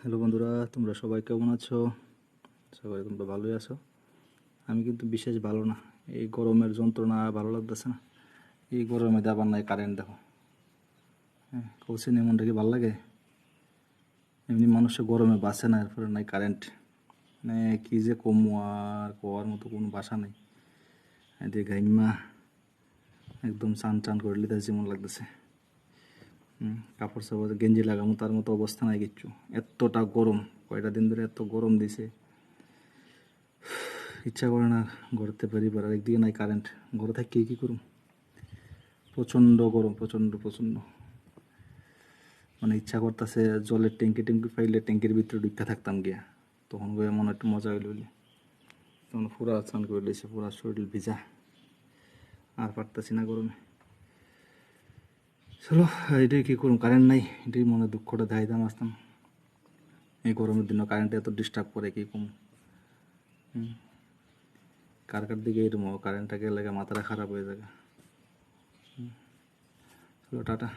Hello বন্ধুরা, তোমরা সবাই কেমন আছো? সবাই তোমরা ভালোই আছো? আমি কিন্তু বিশেষ ভালো না। এই গরমের যন্ত্রণা ভালো লাগতেছে না। এই গরমে আবার নাই কারেন্ট দেখো। হ্যাঁ কৌশিন এমনটা কি ভালো লাগে? এমনি মানুষের গরমে বাসে না, এরপরে নাই কারেন্ট মানে কী যে কমু আর কোয়ার মতো কোনো বাসা নেই। এদিকে গাইমা একদম চান চান করে লিতে যেমন লাগতেছে। কাপড় সাপড় গেঞ্জি লাগামো, তার মতো অবস্থা নাই কিচ্ছু। এতটা গরম, কয়টা দিন ধরে এত গরম দিছে। ইচ্ছা করে না ঘরতে পারি আর একদিকে নাই কারেন্ট ঘরে থাকি কী করুম? প্রচণ্ড গরম, প্রচণ্ড প্রচণ্ড। মানে ইচ্ছা করতেছে জলের ট্যাঙ্কি ট্যাঙ্কি পাইলে ট্যাঙ্কির ভিতরে ঢুকে থাকতাম গিয়া। তখন গিয়ে মনে একটু মজা হইল বলে তখন পুরা স্নান করে দিয়েছে পুরা শরীর ভিজা। আর পারতাছি না গরমে। চলো এটাই কী করুন কারেন্ট নাই এটাই মনে দুঃখটা দাম আসতাম। এই গরমের দিনও কারেন্ট এত ডিস্টার্ব করে, কী কম কার কার দিকে এরকম কারেন্টটাকে লাগে মাথাটা খারাপ হয়ে যাবে। চলো, টাটা।